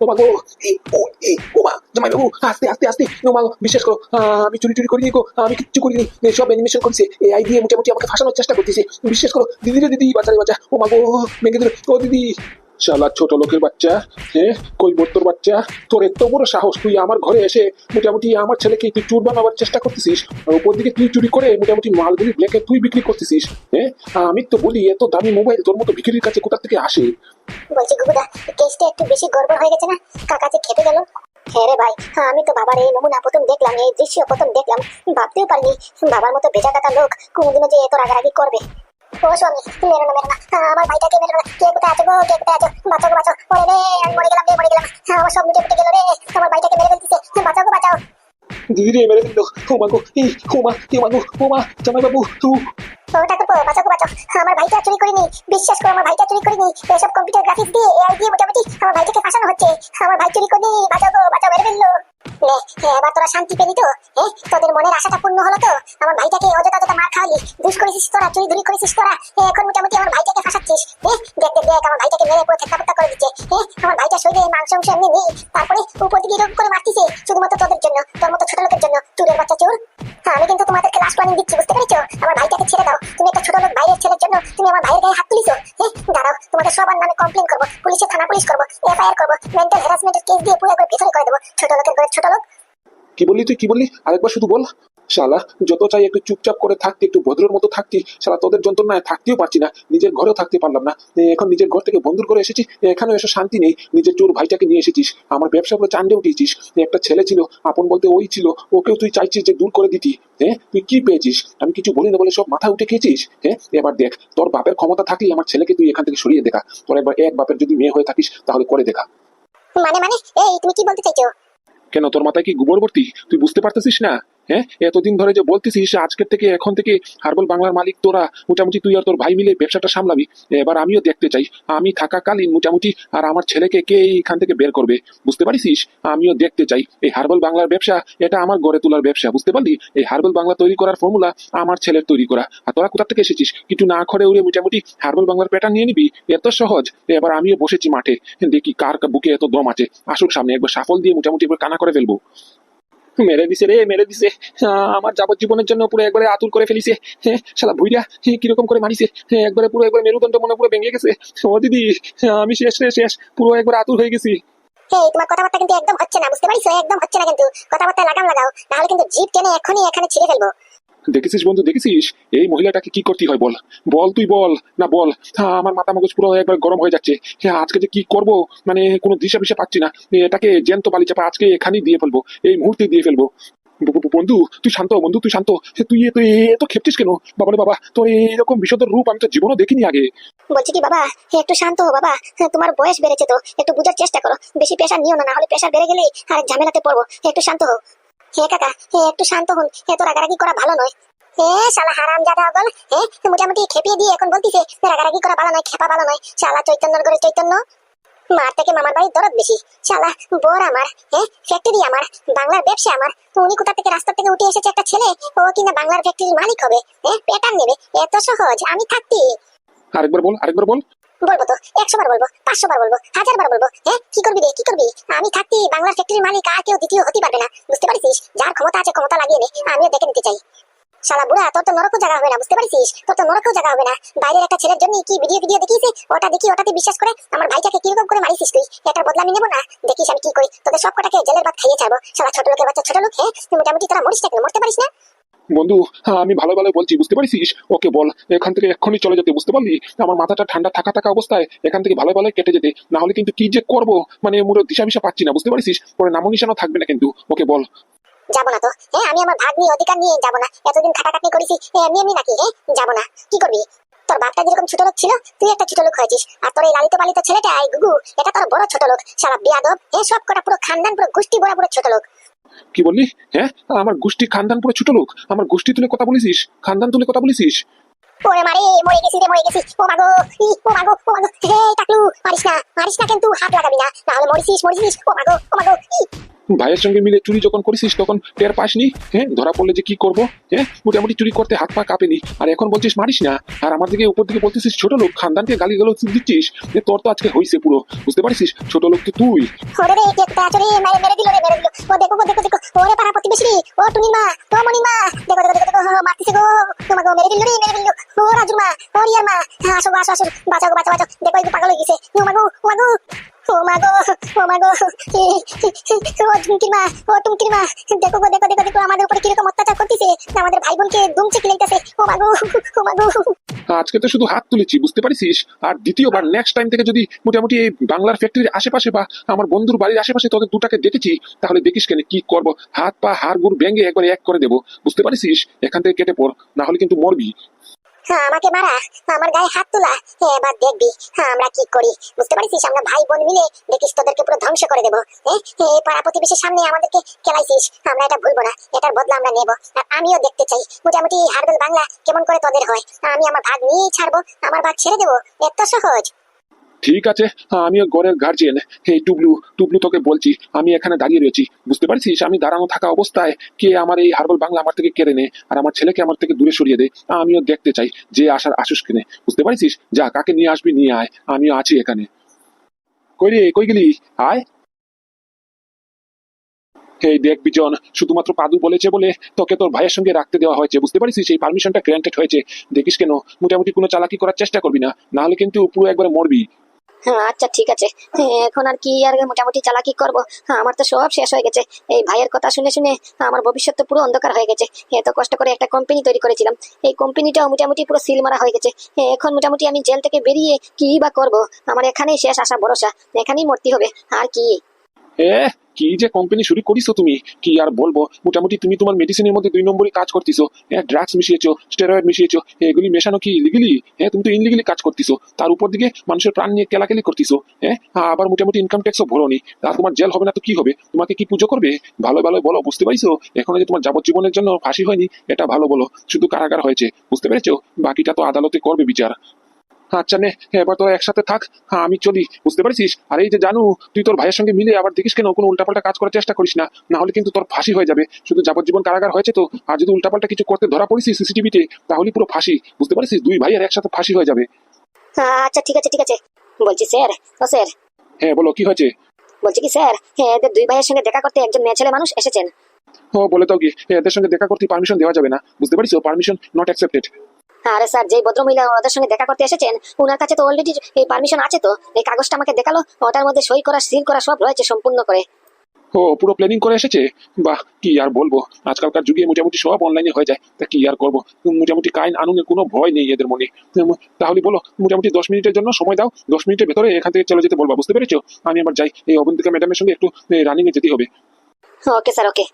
ও ও মা, জামাই বাবু, আস্তে আস্তে আস্তে, ও বিশ্বাস করো আমি চুরি টুরি করিনি গো, আমি কিচ্ছু করিনি সব অ্যানিমেশন করছে এআই দিয়ে মোটামুটি আমাকে ফাঁসানোর চেষ্টা করতেছে, বিশ্বাস করো দিদি রে দিদি বাচ্চা রে বাচ্চা ও মা গো ভেঙে দিল ও দিদি শালা ছোট লোকের বাচ্চা হ্যাঁ কই তোর বাচ্চা তোর এত বড় সাহস তুই আমার ঘরে এসে মোটামুটি আমার ছেলেকে তুই চুর বানাবার চেষ্টা করতেছিস আর উপর দিকে তুই চুরি করে মোটামুটি মালগুলি ব্ল্যাকে তুই বিক্রি করতেছিস হ্যাঁ আমি তো বলি এত দামি মোবাইল তোর মতো বিক্রির কাছে কোথা থেকে আসে? বলছি গুবুদা কেসটা একটু বেশি গড়বড় হয়ে গেছে না? কাকা যে খেপে গেল। হ্যাঁ রে ভাই হ্যাঁ, আমি তো বাবার এই নমুনা প্রথম দেখলাম এই দৃশ্য প্রথম দেখলাম ভাবতেও পারিনি বাবার মতো বেজা কাটা লোক কোনোদিনও যে এত রাগারাগি করবে। ও স্বামী মেরো না মেরো হ্যাঁ, আমার ভাইটাকে মেরো না কে কোথায় আছো গো কে কোথায় আছো বাঁচাও বাঁচাও ওরে রে আমি মরে গেলাম রে মরে গেলাম হ্যাঁ, আমার তুই ও ঠাকুর বাঁচাও বাঁচাও। আমার ভাইটা চুরি করিনি। বিশ্বাস করো আমার ভাইটা চুরি করিনি। এসব কম্পিউটার গ্রাফিক্স দিয়ে এআই দিয়ে মোটামুটি আমার ভাইটাকে ফাঁসানো হচ্ছে। আমার ভাই চুরি করিনি। বাঁচাও গো বাঁচাও মেরে ফেলল। হ্যাঁ, এবার তোরা শান্তি পেলি তো? হ্যাঁ তোদের মনের আশাটা পূর্ণ হলো তো? আমার ভাইটাকে অযথা মার খাওয়ালি। দুষ করেছিস তোরা চুরি ধুরি করেছিস তোরা? এখন মোটামুটি আমার ভাইটাকে ফাঁসাচ্ছিস। হ্যাঁ দেখ দেখ আমার ভাইটাকে মেরে করে দিচ্ছে। হ্যাঁ আমার ভাইটা শরীরে মাংস অংশ এমনি নেই। তারপরে করে মারতিছে শুধুমাত্র তোদের জন্য তোর মতো ছোট লোকের জন্য। চুরের বাচ্চা চোর। হ্যাঁ, আমি কিন্তু তোমাদেরকে লাস্ট ওয়ার্নিং দিচ্ছি বুঝতে পেরেছ? আমার ভাইটাকে ছেড়ে দাও। তুমি একটা ছোট লোক বাইরের ছেলের জন্য তুমি আমার ভাইয়ের গায়ে হাত তুলিছো? হ্যাঁ দাঁড়াও তোমাকে সবার নামে কমপ্লেন করব। পুলিশে, থানা পুলিশ করব, এফআইআর করব মেন্টাল হ্যারাসমেন্টের কেস দিয়ে পুরো একবার ভেতরে করে দেবো ছোট লোকের ছোট লোক কি বললি তুই? কি বললি? আরেকবার শুধু বল। শালা যত চাই একটু চুপচাপ করে থাকতে একটু ভদ্রের মতো থাকতি শালা তোদের যন্ত্রণায় থাকতেও পারছি না নিজের ঘরেও থাকতে পারলাম না। এখন নিজের ঘর থেকে বন্ধুর করে এসেছি এখানেও এসে শান্তি নেই নিজের চোর ভাইটাকে নিয়ে এসেছিস আমার ব্যবসা পুরো চান্ডে উঠিয়েছিস একটা ছেলে ছিল আপন বলতে ওই ছিল ওকেও তুই চাইছিস যে দূর করে দিতি হ্যাঁ তুই কি পেয়েছিস? আমি কিছু বলি না বলে সব মাথা উঠে খেয়েছিস হ্যাঁ এবার দেখ তোর বাপের ক্ষমতা থাকলেই আমার ছেলেকে তুই এখান থেকে সরিয়ে দেখা তোর একবার এক বাপের যদি মেয়ে হয়ে থাকিস তাহলে করে দেখা। মানে মানে? এই তুমি কি বলতে চাইছো? কেন তোর মাথায় কি গোবর ভর্তি? তুই বুঝতে পারতেছিস না? হ্যাঁ? এতদিন ধরে যে বলতেছিস আজকের থেকে এখন থেকে হার্বল বাংলার মালিক তোরা, মোটামুটি তুই আর তোর ভাই মিলে ব্যবসাটা সামলাবি। এবার আমিও দেখতে চাই। আমি থাকাকালীন মোটামুটি আর আমার ছেলেকে কে এইখান থেকে বের করবে? বুঝতে পারিস আমিও দেখতে চাই। এই হার্বল বাংলার ব্যবসা, এটা আমার গড়ে তোলার ব্যবসা, বুঝতে পারলি? এই হার্বল বাংলা তৈরি করার ফর্মুলা আমার ছেলের তৈরি করা। আর তোরা কোথা থেকে এসেছিস? কিছু না করে উড়ে মোটামুটি হার্বল বাংলার প্যাটার্ন নিয়ে নিবি? এত সহজ। এবার আমিও বসেছি মাঠে। দেখি কার বুকে এত দম আছে। আসুক সামনে একবার সাফল দিয়ে মোটামুটি একবার কানা করে ফেলব। মেরে দিছে রে মেরে দিছে। আমার আমার যাবজ্জীবনের জন্য পুরো একবারে আতুর করে ফেলিছে। হ্যাঁ শালা ভুইরা হ্যাঁ, কীরকম করে মারিছে? হ্যাঁ, একবারে পুরো একবার মেরুদণ্ড মনে পুরো ভেঙে গেছে। ও দিদি হ্যাঁ, আমি শেষ রে শেষ পুরো একবার আতুর হয়ে গেছি। কথাবার্তা কিন্তু একদম হচ্ছে না বুঝতে পারিস একদম হচ্ছে না কিন্তু। কথাবার্তা লাগাম লাগাও নাহলে কিন্তু জিপ টেনে এখনই এখানে ছিঁড়ে ফেলব। দেখেছিস বন্ধু দেখেছিস? এই মহিলাটাকে কি করতে হয় বল। বল তুই বল। না বল। হ্যাঁ, আমার মাথা মগজ পুরো একবার গরম হয়ে যাচ্ছে। হ্যাঁ আজকে যে কি করব? মানে কোনো দিশা পিসা পাচ্ছি না। এটাকে জ্যান্ত বালি চাপা আজকে এখানেই দিয়ে ফেলব। এই মুহূর্তে দিয়ে ফেলব। বন্ধু তুই শান্ত বন্ধু তুই শান্ত। তুই তুই এত খেপছিস কেন? বাবা বাবা তোর এরকম বিষধর রূপ আমি তো জীবনও দেখিনি আগে। বলছি কি বাবা? একটু শান্ত হো বাবা। তোমার বয়স বেড়েছে তো। একটু বুঝার চেষ্টা করো। বেশি প্রেশার নিও না না হলে প্রেশার বেড়ে গেলে আর ঝামেলাতে পড়ব। একটু শান্ত হো হে কাকা, হে, একটু শান্ত হন। এত রাগারাগি করা ভালো নয়। হে, শালা হারাম জাদা অগল হে, মোটামুটি খেপিয়ে দিয়ে এখন বলতিছে, রাগারাগি করা ভালো নয়, খেপা ভালো নয়। শালা চৈতন্যর করে চৈতন্য। মার থেকে মামার বাড়ির দরদ বেশি। শালা বোর আমার হ্যাঁ ফ্যাক্টরি আমার, বাংলার ব্যবসা আমার। উনি কোথা থেকে রাস্তা থেকে উঠে এসেছে একটা ছেলে? ও কিনা বাংলার ফ্যাক্টরির মালিক হবে? হ্যাঁ পেটার নেবে? এত সহজ, আমি থাকতি। আরেকবার বল আরেকবার বল। বলব তো একশো বার বলব পাঁচশো বার বলব হাজার বার বলব হ্যাঁ? কি করবি কি করবি? আমি থাকতে বাংলার ফ্যাক্টরির মালিক, আর কেউ দ্বিতীয় হতে পারবে না, বুঝতে পারছিস? যার ক্ষমতা আছে, ক্ষমতা লাগিয়ে নে, আমিও দেখে নিতে চাই। শালা বুড়া, তোর তো নরকও জায়গা হবে না, বুঝতে পারছিস? তোর তো নরকও জায়গা হবে না। বাইরের একটা ছেলের জন্য কি ভিডিও ভিডিও দেখিয়েছে? ওটা দেখি, ওটাতে বিশ্বাস করে আমার ভাইটাকে কীরকম করে মারিছিস তুই? এটার বদলা আমি নেব না? দেখিস আমি কি করি তোদের সব কটাকে জেলের ভাত খাইয়ে ছাড়বো। শালা ছোট লোকের বাচ্চা, ছোট লোক হ্যাঁ? মোটামুটি তোরা মরিস না মরতে পারিস না? বন্ধু হ্যাঁ, আমি ভালো ভালো বলছি বুঝতে পারিস ওকে বল এখান থেকে এক্ষুনি চলে যেতে বুঝতে পারলি? আমার মাথাটা ঠান্ডা থাকা থাকা অবস্থায় এখান থেকে ভালো ভালো কেটে যেতে না হলে কিন্তু কি যে করব? মানে মুড়ে দিশা মিশা পাচ্ছি না বুঝতে পারিস পরে নামো নিশানো থাকবে না কিন্তু। ওকে বল। না তো। হ্যাঁ আমি আমার ভাগ নিয়ে অধিকার নিয়ে যাব না। এতদিন খাটাখাটনি করেছি এমনি এমনি নাকি হ্যাঁ যাব না। কি করবি? তোর বাপটা যেরকম ছোট লোক ছিল তুই একটা ছোট লোক হয়েছিস। আর তোর এই লালিত পালিত ছেলেটা এই গুগু এটা তোর বড় ছোট লোক। সারা বিয়াদব এ সব কটা পুরো খানদান পুরো গোষ্ঠী বড় পুরো ছোট লোক। কি বললি? হ্যাঁ? আমার গোষ্ঠী খানদান পুরো ছোট লোক। আমার গোষ্ঠী তুলে কথা বলেছিস? খানদান তুলে কথা বলেছিস? ওরে মারে মরে গেছি রে মরে গেছি। ও মাগো ই, ও মাগো ও মাগো। হে টাকলু পারিস না পারিস না কিন্তু হাত লাগাবি না। নাহলে মরিসিস মরিসিস। ও মাগো ও মাগো। ভাইয়ের সঙ্গে মিলে চুরি যখন করেছিস, তখন টের পাসনি? হ্যাঁ? ধরা পড়লে যে কি করব? হ্যাঁ? মোটামুটি চুরি করতে হাত পা কাঁপেনি। আর এখন বলছিস মারিস না। আর আমার দিকে, উপর দিকে বলতেছিস, ছোট লোক, খানদানকে গালি গালো দিচ্ছিস? যে তোর তো আজকে হইছে পুরো। বুঝতে পারছিস? ছোট লোক তো তুই। ও ও দেখো গো, দেখো দেখো দেখো আমাদের উপরে কীরকম অত্যাচার করতেছে আমাদের ভাই বোনকে ও ও আজকে তো শুধু হাত তুলেছি বুঝতে পারছিস আর দ্বিতীয়বার নেক্সট টাইম থেকে যদি মোটামুটি এই বাংলার ফ্যাক্টরির আশেপাশে বা আমার বন্ধুর বাড়ির আশেপাশে তোদের দুটাকে দেখেছি তাহলে দেখিস কেন কি করব। হাত পা হাড় গুড় ভেঙে একবার এক করে দেবো বুঝতে পারছিস এখান থেকে কেটে পড় না হলে কিন্তু মরবি। আমাকে মারা আমার গায়ে হাত তোলা হ্যাঁ, এবার দেখবি হ্যাঁ আমরা কি করি? বুঝতে পারছিস আমরা ভাই বোন মিলে দেখিস তোদেরকে পুরো ধ্বংস করে দেবো হ্যাঁ এই পাড়া প্রতিবেশীর সামনে আমাদেরকে খেলাইছিস আমরা এটা ভুলবো না এটার বদলা আমরা নেব আর আমিও দেখতে চাই মোটামুটি হারবেল বাংলা কেমন করে তোদের হয় আমি আমার ভাগ নিয়েই ছাড়বো আমার ভাগ ছেড়ে দেবো এত সহজ। ঠিক আছে আমিও ঘরের গার্জিয়ান এই টুবলু টুবলু তোকে বলছি, আমি এখানে দাঁড়িয়ে রয়েছি। বুঝতে পারছিস? আমি দাঁড়ানো থাকা অবস্থায় কে আমার এই হার্বাল বাংলা আমার থেকে কেড়ে নে আর আমার ছেলেকে আমার থেকে দূরে সরিয়ে দে আমিও দেখতে চাই যে আসার আসুস কেনে। বুঝতে পারছিস? যা, কাকে নিয়ে আসবি নিয়ে আয়, আমিও আছি এখানে। কই রে, কই গেলি? আয়। এই দেখ বিজন, শুধুমাত্র পাদু বলেছে বলে তোকে তোর ভাইয়ের সঙ্গে রাখতে দেওয়া হয়েছে, বুঝতে পারিস সেই পারমিশনটা গ্র্যান্টেড হয়েছে। দেখিস কেন, মোটামুটি কোনো চালাকি করার চেষ্টা করবি না না হলে কিন্তু পুরো একবার মরবি। হ্যাঁ আচ্ছা ঠিক আছে। হ্যাঁ, এখন আর কি আর মোটামুটি চালাকি করব? হ্যাঁ, আমার তো সব শেষ হয়ে গেছে। এই ভাইয়ের কথা শুনে শুনে আমার ভবিষ্যৎ তো পুরো অন্ধকার হয়ে গেছে। এত কষ্ট করে একটা কোম্পানি তৈরি করেছিলাম। এই কোম্পানিটাও মোটামুটি পুরো সিল মারা হয়ে গেছে। হ্যাঁ, এখন মোটামুটি আমি জেল থেকে বেরিয়ে কি বা করব? আমার এখানেই শেষ আসা ভরসা। এখানেই মরতে হবে। আর কি? কি যে কোম্পানি শুরু করিছো তুমি? কি আর বলব? মোটামুটি তুমি তোমার মেডিসিনের মধ্যে দুই নম্বরই কাজ করতেছো। ড্রাগস মিশিয়েছো স্টেরয়েড মিশিয়েছো, এগুলি মেশানো কি ইলিগেলি হ্যাঁ তুমি তো ইনলিগেলি কাজ করতেছো। তার উপর দিকে মানুষের প্রাণ নিয়ে কেলাকেলি করতেছো। হ্যাঁ আবার মোটামুটি ইনকাম ট্যাক্সও ভরোনি। আর তোমার জেল হবে না তো কি হবে? তোমাকে কি পুজো করবে? ভালো ভালো বলো, বুঝতে পারিছো? এখনও যে তোমার যাবজ্জীবনের জন্য ফাঁসি হয়নি, এটা ভালো বলো। শুধু কারাগার হয়েছে, বুঝতে পেরেছ? বাকিটা তো আদালতে করবে বিচার। আচ্ছা নে এবার তোরা একসাথে থাক হ্যাঁ আমি চলি বুঝতে পারছিস? আর এই যে জানু তুই তোর ভাইয়ের সঙ্গে মিলে আবার দেখিস কেন কোনো উল্টাপাল্টা কাজ করার চেষ্টা করিস না না হলে কিন্তু তোর ফাঁসি হয়ে যাবে। শুধু যাবজ্জীবন কারাগার হয়েছে তো আর যদি উল্টাপাল্টা কিছু করতে ধরা পড়িস সিসিটিভিতে তাহলে পুরো ফাঁসি বুঝতে পারছিস? দুই ভাইয়ের একসাথে ফাঁসি হয়ে যাবে। হ্যাঁ, আচ্ছা ঠিক আছে ঠিক আছে। বলছি স্যার ও স্যার। হ্যাঁ বলো কি হয়েছে? বলছি কি স্যার হ্যাঁ এদের দুই ভাইয়ের সঙ্গে দেখা করতে একজন মেয়ে ছেলে মানুষ এসেছেন। ও বলে দাও কি এদের সঙ্গে দেখা করতে পারমিশন দেওয়া যাবে না বুঝতে পারিস পারমিশন নট অ্যাকসেপ্টেড আরে স্যার যে ভদ্রমহিলা ওদের সঙ্গে দেখা করতে এসেছেন ওনার কাছে তো অলরেডি এই পারমিশন আছে তো। এই কাগজটা আমাকে দেখাল ওটার মধ্যে সই করা সিল করা সব রয়েছে সম্পূর্ণ করে। ও পুরো প্ল্যানিং করে এসেছে? বাহ কি আর বলব আজকালকার যুগে মোটামুটি সব অনলাইনে হয়ে যায়। তা কি আর করব? মোটামুটি কাইন আনুনের কোনো ভয় নেই এদের মনে। তাহলে বলো মোটামুটি দশ মিনিটের জন্য সময় দাও দশ মিনিটের ভেতরে এখান থেকে চলে যেতে বলবা বুঝতে পেরেছ? আমি আবার যাই এই অবন্তিকা ম্যাডামের সঙ্গে একটু রানিং এ যেতে হবে। Okay sir okay.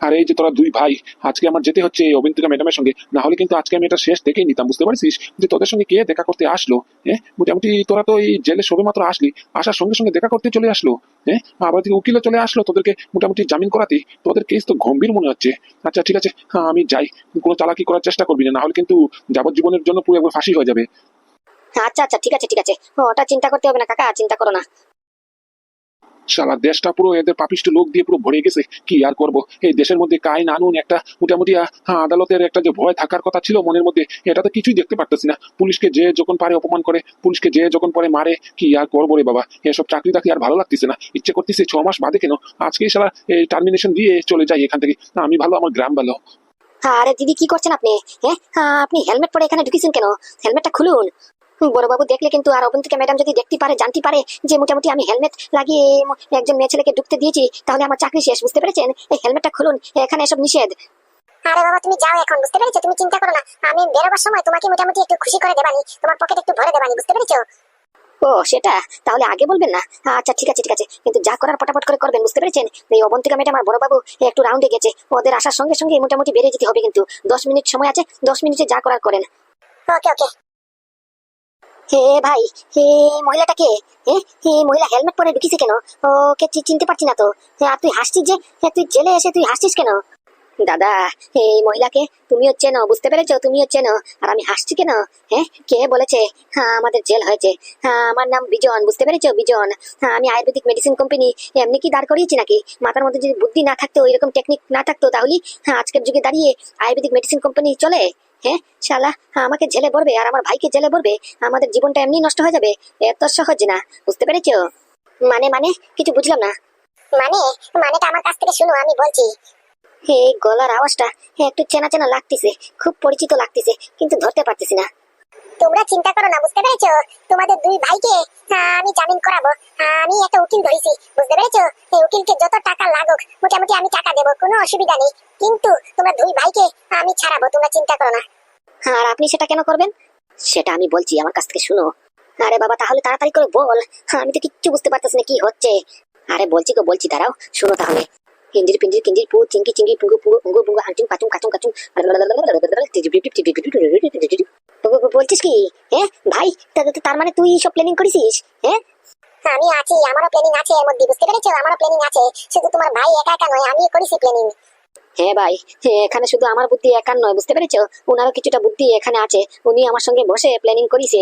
আর এই যে তোরা দুই ভাই, আজকে আমার যেতে হচ্ছে এই অবিন্তিকা ম্যাডামের সঙ্গে। না হলে কিন্তু আজকে আমি এটা শেষ দেখেই নিতাম বুঝতে পারছিস? যে তোদের সঙ্গে কে দেখা করতে আসলো? হ্যাঁ মোটামুটি তোরা তো এই জেলে সবে মাত্র আসলি, আসার সঙ্গে সঙ্গে দেখা করতে চলে আসলো। হ্যাঁ আবার দিকে উকিলও চলে আসলো তোদেরকে মোটামুটি জামিন করাতে, তোদের কেস তো গম্ভীর মনে হচ্ছে। আচ্ছা ঠিক আছে হ্যাঁ আমি যাই। কোনো চালাকি করার চেষ্টা করবি না না হলে কিন্তু যাবজ্জীবনের জন্য পুরো একবার ফাঁসি হয়ে যাবে। আচ্ছা আচ্ছা ঠিক আছে ঠিক আছে। ওটা চিন্তা করতে হবে না, কাকা, চিন্তা করো না। সারা দেশটা পুরো এদের পাপিষ্ট লোক দিয়ে পুরো ভরে গেছে। কি আর করব? এই দেশের মধ্যে কাইন আনুন একটা মোটামুটি হ্যাঁ, আদালতের একটা যে ভয় থাকার কথা ছিল মনের মধ্যে এটা তো কিছুই দেখতে পারতেছি না। পুলিশকে যে যখন পারে অপমান করে পুলিশকে যে যখন পরে মারে কি আর করব রে বাবা? এসব চাকরি টাকরি আর ভালো লাগতেছে না। ইচ্ছে করতেছে ছ মাস বাদে কেন? আজকেই সারা এই টার্মিনেশন দিয়ে চলে যাই এখান থেকে। না, আমি ভালো আমার গ্রাম ভালো। আরে দিদি কি করছেন আপনি? হ্যাঁ, আপনি হেলমেট পরে এখানে ঢুকেছেন কেন? হেলমেটটা খুলুন। বড়বাবু দেখলে কিন্তু আর অবন্তিকা ম্যাডাম যদি দেখতে পারে জানতে পারে যে মোটামুটি আমি হেলমেট লাগিয়ে একজন মেয়ে ছেলেকে ঢুকতে দিয়েছি তাহলে আমার চাকরি শেষ বুঝতে পেরেছেন? এই হেলমেটটা খুলুন এখানে এসব নিষেধ। আরে বাবা তুমি যাও এখন বুঝতে পেরেছ? তুমি চিন্তা করো না আমি বেরোবার সময় তোমাকে মোটামুটি একটু খুশি করে দেবানি তোমার পকেট একটু ভরে দেবানি বুঝতে পেরেছ? ও সেটা? তাহলে আগে বলবেন না? আচ্ছা ঠিক আছে ঠিক আছে কিন্তু যা করার পটাপট করে করবেন বুঝতে পেরেছেন? এই অবন্তিকা ম্যাডাম আর বড়বাবু একটু রাউন্ডে গেছে ওদের আসার সঙ্গে সঙ্গে মোটামুটি বেরিয়ে যেতে হবে কিন্তু দশ মিনিট সময় আছে দশ মিনিটে যা করার করেন। ওকে ওকে। হে ভাই, হে মহিলাটা কে হে মহিলা হেলমেট পরে ঢুকিছে কেন? ওকে চিনতে পারছি না তো। আর তুই হাসছিস যে? তুই জেলে এসে তুই হাসছিস কেন? দাদা এই মহিলাকে বুঝতে আর আমি হাসছি কেন? হ্যাঁ কে বলেছে? হ্যাঁ আমাদের জেল হয়েছে। হ্যাঁ আমার নাম বিজন, বুঝতে পেরেছ? বিজন। হ্যাঁ আমি আয়ুর্বেদিক মেডিসিন কোম্পানি এমনি কি দাঁড় করিয়েছি নাকি? মাথার মধ্যে যদি বুদ্ধি না থাকতো ওইরকম টেকনিক না থাকতো, তাহলে হ্যাঁ আজকের যুগে দাঁড়িয়ে আয়ুর্বেদিক মেডিসিন কোম্পানি চলে? হ্যাঁ শালা হ্যাঁ, আমাকে জেলে পড়বে আর আমার ভাইকে জেলে পড়বে আমাদের জীবনটা এমনি নষ্ট হয়ে যাবে এত সহজ না বুঝতে পেরেছ? মানে মানে কিছু বুঝলাম না। মানে মানেটা আমার কাছ থেকে শুনো আমি বলছি। এই গলার আওয়াজটা একটু চেনা চেনা লাগতেছে খুব পরিচিত লাগতেছে কিন্তু ধরতে পারতেছি না। তোমরা চিন্তা করো না বুঝতে পেরেছ? তোমাদের দুই ভাইকে আহ, আমি জামিন করাবো। আমি একটা উকিল ধরেছি বুঝতে পেরেছ? এই উকিলকে যত টাকা লাগুক মোটামুটি আমি টাকা দেবো, কোনো অসুবিধা নেই। কিন্তু তোমরা দুই ভাইকে আমি ছাড়াবো, তোমরা চিন্তা করো না। আর আপনি সেটা কেন করবেন? সেটা আমি বলছি, আমার কাছ থেকে শুনো। আরে বাবা, তাহলে তাড়াতাড়ি করে বল। আমি তো কিচ্ছু বুঝতে পারতেছি না কি হচ্ছে। আরে বলছি গো, বলছি, দাঁড়াও, শুনো তাহলে। হিঞ্জির পিঞ্জির কিঞ্জির পু চিঙ্কি চিঙ্গি পুঙ্গু পুঙ্গু পুঙ্গু পুঙ্গু হাঁচুং কাচুং কাচুং কাচুং বলছিস কি হ্যাঁ ভাই তার মানে তুই সব প্ল্যানিং করেছিস হ্যাঁ আমি আছি আমারও প্ল্যানিং আছে এর মধ্যে বুঝতে পেরেছ? আমারও প্ল্যানিং আছে। শুধু তোমার ভাই একা একা নয় আমিও করেছি প্ল্যানিং হ্যাঁ ভাই হ্যাঁ, এখানে শুধু আমার বুদ্ধি একার নয় বুঝতে পেরেছ? ওনারও কিছুটা বুদ্ধি এখানে আছে উনি আমার সঙ্গে বসে প্ল্যানিং করিছে।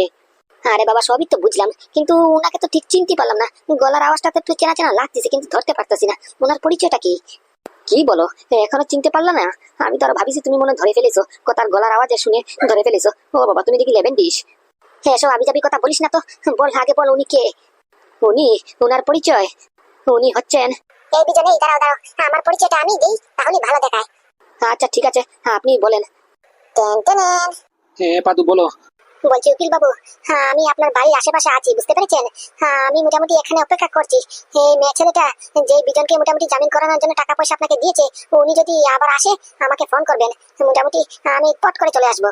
আরে বাবা সবই তো বুঝলাম কিন্তু ওনাকে তো ঠিক চিনতে পারলাম না। গলার আওয়াজটা তো একটু চেনা চেনা লাগতেছে কিন্তু ধরতে পারতেছি না। ওনার পরিচয়টা কি? কি বলো এখনও চিনতে পারলা না? আমি তো আরও ভাবিছি তুমি মনে ধরে ফেলেছো কথার গলার আওয়াজে শুনে ধরে ফেলেছো। ও বাবা তুমি দেখি লেভেন ডিস হ্যাঁ সব আবি যাবি কথা বলিস না তো। বল আগে বল উনি কে? উনি ওনার পরিচয়। উনি হচ্ছেন এই বিজনে দাঁড়াও দাঁড়াও। আমার পরিচয়টা আমি দিই তাহলে ভালো দেখায়। আচ্ছা ঠিক আছে। হ্যাঁ, আপনি বলেন। টেন টেনেন। হ্যাঁ পাদু বলো। বলছি উকিল বাবু হ্যাঁ আমি আপনার বাড়ির আশেপাশে আছি বুঝতে পেরেছেন? হ্যাঁ আমি মোটামুটি এখানে অপেক্ষা করছি। এই মেয়ে ছেলেটা যে বিজনকে মোটামুটি জামিন করানোর জন্য টাকা পয়সা আপনাকে দিয়েছে উনি যদি আবার আসে আমাকে ফোন করবেন। মোটামুটি আমি পট করে চলে আসব।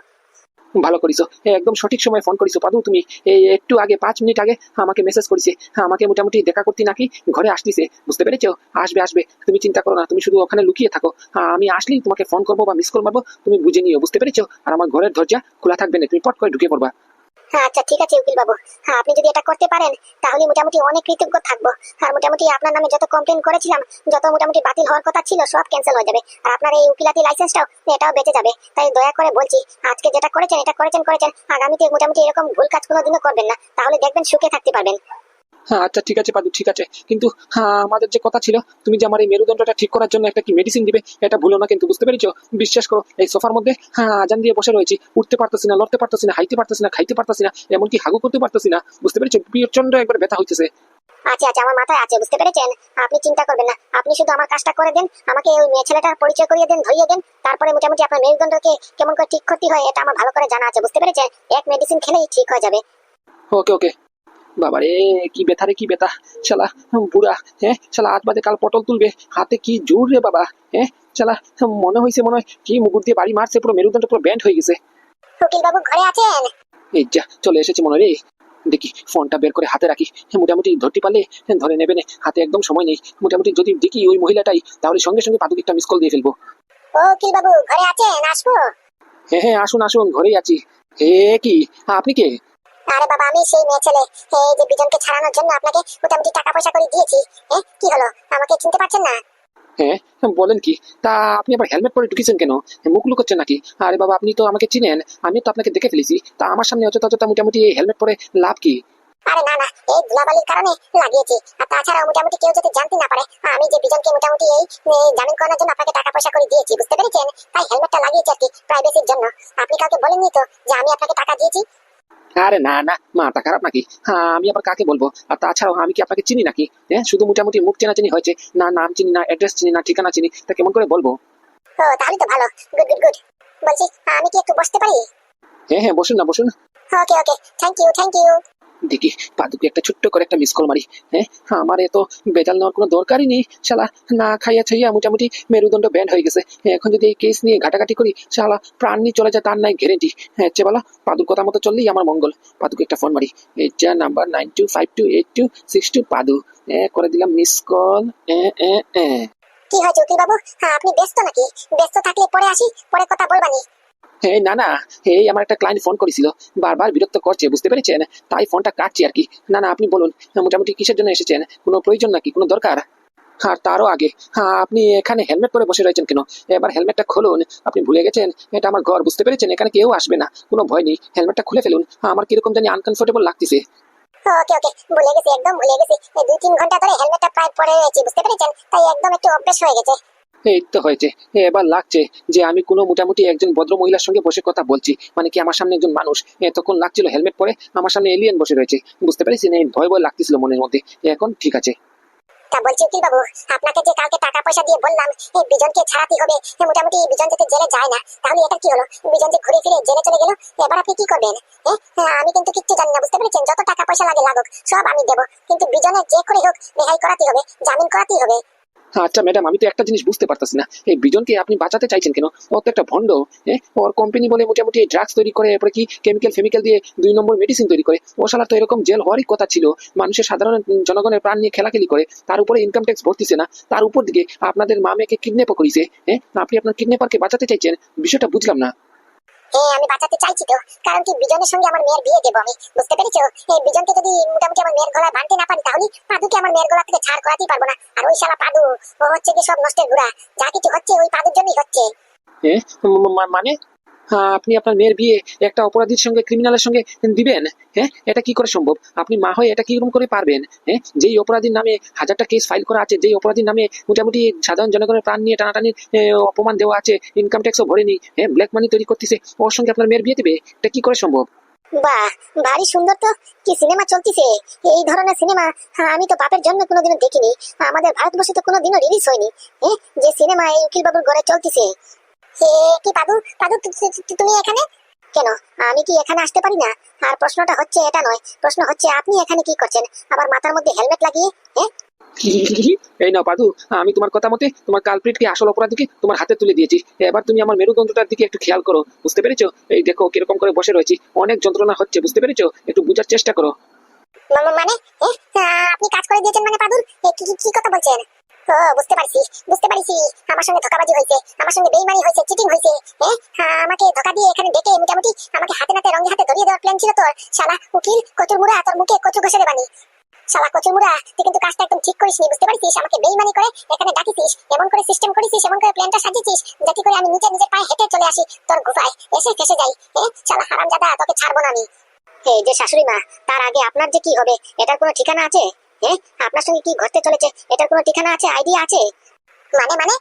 ভালো করিছো। একদম সঠিক সময় ফোন করিছো। পাদু, তুমি এই একটু আগে, পাঁচ মিনিট আগে আমাকে মেসেজ করিছে। আমাকে মোটামুটি দেখা করতে নাকি ঘরে আসতেছে। বুঝতে পেরেছ? আসবে আসবে। তুমি চিন্তা করো না, তুমি শুধু ওখানে লুকিয়ে থাকো। আমি আসলেই তোমাকে ফোন করব বা মিস কল মারবো, তুমি বুঝে নিও। বুঝতে পেরেছ? আর আমার ঘরের দরজা খোলা থাকবে না। তুমি পট করে ঢুকে পড়বা। আচ্ছা ঠিক আছে উকিল বাবু হ্যাঁ আপনি যদি এটা করতে পারেন, তাহলে মোটামুটি অনেক কৃতজ্ঞ থাকব। আর মোটামুটি আপনার নামে যত কমপ্লেন করেছিলাম, যত মোটামুটি বাতিল হওয়ার কথা ছিল, সব ক্যান্সেল হয়ে যাবে। আর আপনার এই উকিলাতি লাইসেন্সটাও এটাও বেঁচে যাবে। তাই দয়া করে বলছি, আজকে যেটা করেছেন, এটা করেছেন করেছেন। আগামীতে মোটামুটি এরকম ভুল কাজ কোনোদিনও করবেন না। তাহলে দেখবেন সুখে থাকতে পারবেন। হ্যাঁ আচ্ছা ঠিক আছে পাদু ঠিক আছে। কিন্তু হ্যাঁ আমাদের যে কথা ছিল তুমি যে আমার এই মেরুদণ্ডটা ঠিক করার জন্য একটা কি মেডিসিন দিবে এটা ভুলো না কিন্তু বুঝতে পেরেছ? বিশ্বাস করো এই সোফার মধ্যে হ্যাঁ আজান দিয়ে বসে রয়েছি। উঠতে পারতেছি না লড়তে পারতেছি না হাইতে পারতেছি না খাইতে পারতেছি না এমনকি হাগু করতে পারতেছি না বুঝতে পেরেছ? প্রচণ্ড একবার ব্যথা হইতেছে। আচ্ছা আচ্ছা আমার মাথায় আছে বুঝতে পেরেছেন? আপনি চিন্তা করবেন না আপনি শুধু আমার কাজটা করে দেন আমাকে ওই মেয়ে ছেলেটার পরিচয় করিয়ে দেন ধরিয়ে দেন তারপরে মোটামুটি আপনার মেরুদণ্ডকে কেমন করে ঠিক করতে হয় এটা আমার ভালো করে জানা আছে বুঝতে পেরেছেন? এক মেডিসিন খেলেই ঠিক হয়ে যাবে। ওকে ওকে। বাবা রে কি ব্যথা রে কি ব্যথা। শালা বুড়া হ্যাঁ? শালা আজ বাদে কাল পটল তুলবে। হাতে কি জোর রে বাবা হ্যাঁ? শালা মনে হয়েছে মনে হয় কি মুগুর দিয়ে বাড়ি মারছে পুরো মেরুদণ্ড পুরো ব্যান্ড হয়ে গেছে। উকিল বাবু ঘরে আছেন? এই যা চলে এসেছে মনে রে। দেখি ফোনটা বের করে হাতে রাখি। হ্যাঁ, মোটামুটি ধরতে পারলে হ্যাঁ, ধরে নেবে না হাতে একদম সময় নেই। মোটামুটি যদি দেখি ওই মহিলাটাই তাহলে সঙ্গে সঙ্গে পাদুক একটা মিস কল দিয়ে ফেলব। উকিল বাবু ঘরে আছেন? আসব? হ্যাঁ হ্যাঁ আসুন আসুন ঘরেই আছি। হে কি আপনি কে? আরে বাবা আমি সেই মেয়ে ছেলে। এই যে বিজনকে ছাড়ানোর জন্য আপনাকে মোটামুটি টাকা পয়সা করে দিয়েছি এ কি হলো? আমাকে চিনতে পারছেন না? হ্যাঁ বলেন কি তা আপনি আবার হেলমেট পরে ঢুকেছেন কেন? মুখ লুকোচ্ছেন নাকি? আরে বাবা আপনি তো আমাকে চিনেন আমি তো আপনাকে দেখে ফেলেছি। তা আমার সামনে অযথা অযথা মোটামুটি এই হেলমেট পরে লাভ কি? আরে না না এই ধুলাবালির কারণে লাগিয়েছি। আর তাছাড়াও মোটামুটি কেউ যাতে জানতে না পারে আমি যে বিজনকে মোটামুটি এই জামিন করানোর জন্য আপনাকে টাকা পয়সা করে দিয়েছি বুঝতে পেরেছেন? তাই হেলমেটটা লাগিয়েছি আর কি প্রাইভেসির জন্য। আপনি কাউকে বলেননি তো যে আমি আপনাকে টাকা দিয়েছি? আরে না না মাথা খারাপ নাকি? হ্যাঁ আমি আবার কাকে বলব? আর তাছাড়াও আমি কি আপনাকে চিনি নাকি? হ্যাঁ শুধু মোটামুটি মুখ চেনা চিনি হয়েছে। না নাম চিনি না অ্যাড্রেস চিনি না ঠিকানা চিনি তা কেমন করে বলব? ও তাহলে তো ভালো। গুড গুড গুড বলছি আমি কি একটু বসতে পারি? হ্যাঁ হ্যাঁ বসুন না বসুন। Okay okay thank you thank you দেখি পাদুকে একটা ছোট্ট করে একটা মিস কল মারি। হ্যাঁ আমার এত বেজাল নেওয়ার কোনো দরকারই নেই, শালা। না খাইয়া ছাইয়া মোটামুটি মেরুদণ্ড ব্যান্ড হয়ে গেছে। এখন যদি এই কেস নিয়ে ঘাটাঘাটি করি, শালা, প্রাণ নিয়ে চলে যায় তার নাই গ্যারেন্টি হ্যাঁ হচ্ছে বলা পাদুর কথা মতো চললেই আমার মঙ্গল। পাদুকে একটা ফোন মারি। এইটা number nine two five two eight two six two পাদু হ্যাঁ করে দিলাম মিস কল হ্যাঁ কি হয়েছে উকিল বাবু? হ্যাঁ আপনি ব্যস্ত নাকি? ব্যস্ত থাকলে পরে আসি, পরে কথা বলবানি। এই না না এই আমার একটা ক্লায়েন্ট ফোন করেছিল। বারবার বিরক্ত করছে, বুঝতে পেরেছেন? তাই ফোনটা কাটছি আর কি। না না, আপনি বলুন, মোটামুটি কিসের জন্য এসেছেন? কোনো প্রয়োজন নাকি? কোনো দরকার? আর তারও আগে হ্যাঁ আপনি এখানে হেলমেট পরে বসে রয়েছেন কেন? এবার হেলমেটটা খুলুন। আপনি ভুলে গেছেন? এটা আমার ঘর, বুঝতে পেরেছেন? এখানে কেউ আসবে না। কোনো ভয় নেই। হেলমেটটা খুলে ফেলুন। আমার কীরকম জানি আনকমফোর্টেবল লাগতেছে। ওকে ওকে ভুলে গেছি, একদম ভুলে গেছি। দুই তিন ঘণ্টা ধরে হেলমেটটা প্রায় পরে রয়েছি, বুঝতে পেরেছেন? তাই একদম একটু অভ্যেস হয়ে গেছে। এই তো হয়েছে। এবার লাগছে যে আমি কোনো মোটামুটি একজন ভদ্র মহিলার সঙ্গে বসে কথা বলছি। মানে কি আমার সামনে একজন মানুষ? তখন লাগছিল হেলমেট পরে আমার সামনে এলিয়েন বসে রয়েছে। বুঝতে পারিস এই ভয় ভয় লাগতেছিল মনের মধ্যে। এখন ঠিক আছে। তা বলছি উকিল বাবু? আপনাকে যে কালকে টাকা পয়সা দিয়ে বললাম এই বিজনকে ছাড়াতে হবে মোটামুটি বিজন যাতে জেলে যায় না তাহলে এটা কি হলো? বিজন যে ঘুরে ফিরে জেলে চলে গেল এবার আপনি কি করবেন? হ্যাঁ, আমি কিন্তু কিচ্ছু জানি না বুঝতে পেরেছেন? যত টাকা পয়সা লাগে লাগুক সব আমি দেবো। কিন্তু বিজনের যে করে হোক রেহাই করাতে হবে জামিন করাতেই হবে। আচ্ছা ম্যাডাম আমি তো একটা জিনিস বুঝতে পারতেছি না। এই বিজনকে আপনি বাঁচাতে চাইছেন কেন? ও তো একটা ভণ্ড ওর কোম্পানি বলে মোটামুটি ড্রাগস তৈরি করে, এরপরে কি কেমিক্যাল ফেমিক্যাল দিয়ে দুই নম্বর মেডিসিন তৈরি করে। ও শালা তো এরকম জেল হওয়ারই কথা ছিল। মানুষের সাধারণ জনগণের প্রাণ নিয়ে খেলাখেলি করে। তার উপরে ইনকাম ট্যাক্স ভরতিছে না। তার উপর দিকে আপনাদের মা মেয়েকে কিডন্যাপও করেছে হ্যাঁ আপনি আপনার কিডন্যাপারকে বাঁচাতে চাইছেন? বিষয়টা বুঝলাম না। হ্যাঁ আমি বাঁচাতে চাইছি তো। কারণ কি, বিজনের সঙ্গে আমার মেয়ের বিয়ে দেবো আমি। বুঝতে পেরেছ? এই বিজনকে যদি মোটামুটি আমার মেয়ের গলায় বাঁধতে না পারি, তাহলে পাদুকে আমার মেয়ের গলা থেকে ছাড় করাতেই পারব না। আর ওই শালা পাদু, ও হচ্ছে কি সব নষ্টের ঘোড়া যা কিছু হচ্ছে, ওই পাদুর জন্যই হচ্ছে। মানে? আপনি আপনার মেয়ের বিয়ে একটা অপরাধীর সঙ্গে ক্রিমিনালের সঙ্গে দিবেন হ্যাঁ? এটা কি করে সম্ভব? আপনি মা হয়ে এটা কীরকম করে পারবেন হ্যাঁ? যেই অপরাধীর নামে হাজারটা কেস ফাইল করা আছে, যেই অপরাধীর নামে মোটামুটি সাধারণ জনগণের প্রাণ নিয়ে টানাটানির অপমান দেওয়া আছে ইনকাম ট্যাক্সও ভরেনি হ্যাঁ? ব্ল্যাক মানি তৈরি করতেছে, ওর সঙ্গে আপনার মেয়ের বিয়ে দেবে, এটা কি করে সম্ভব? বাহ ভারী সুন্দর তো, কি সিনেমা চলতিছে? এই ধরনের সিনেমা আমি তো বাপের জন্য কোনোদিনও দেখিনি, আমাদের ভারতবর্ষে তো কোনোদিনও রিলিজ হয়নি যে সিনেমা এই উকিল বাবুর ঘরে চলতিছে কি পাদু পাদু তুমি এখানে? কেন? আমি কি এখানে আসতে পারি না? আর প্রশ্নটা হচ্ছে এটা নয়। প্রশ্ন হচ্ছে আপনি এখানে কি করছেন? আবার মাথার মধ্যে হেলমেট লাগিয়ে হ্যাঁ? এই নাও পাদু আমি তোমার কথা মতে তোমার কালপ্রিটকে আসল অপরাধীকে তোমার হাতে তুলে দিয়েছি। এবার তুমি আমার মেরুদণ্ডটার দিকে একটু খেয়াল করো বুঝতে পেরেছ? এই দেখো কীরকম করে বসে রয়েছি। অনেক যন্ত্রণা হচ্ছে বুঝতে পেরেছ? একটু বুঝার চেষ্টা করো। মানে? আপনি কাজ করে দিয়েছেন মানে পাদুর কি কথা বলছেন? ও বুঝতে পারছি বুঝতে পারছি। আমার সঙ্গে ধোকাবাজি হয়েছে আমার সঙ্গে বেইমানি হয়েছে চিটিং হয়েছে হ্যাঁ? হ্যাঁ, আমাকে ধোকা দিয়ে এখানে ডেকে মোটামুটি আমাকে হাতে নাতে রঙে হাতে ধরিয়ে দেওয়ার প্ল্যান ছিল তোর। শালা উকিল কচুর মুড়া তোর মুখে কচু ঘষে বানি। শালা কচুর মুড়া তুই কিন্তু কাজটা একদম ঠিক করিসনি বুঝতে পারছিস? আমাকে বেইমানি করে এখানে ডাকিছিস এমন করে সিস্টেম করেছিস এমন করে প্ল্যানটা সাজিয়েছিস যাতে করে আমি নিজের নিজের পায়ে হেঁটে চলে আসি তোর গুফায় এসে ফেসে যাই হ্যাঁ? শালা হারামজাদা তোকে ছাড়বো না আমি। এই যে শাশুড়ি মা তার আগে আপনার যে কি হবে এটার কোনো ঠিকানা আছে? হ্যাঁ আপনার সঙ্গে কি ঘটতে চলেছে? এটার কোনো ঠিকানা আছে? আইডিয়া আছে? মানে মানে?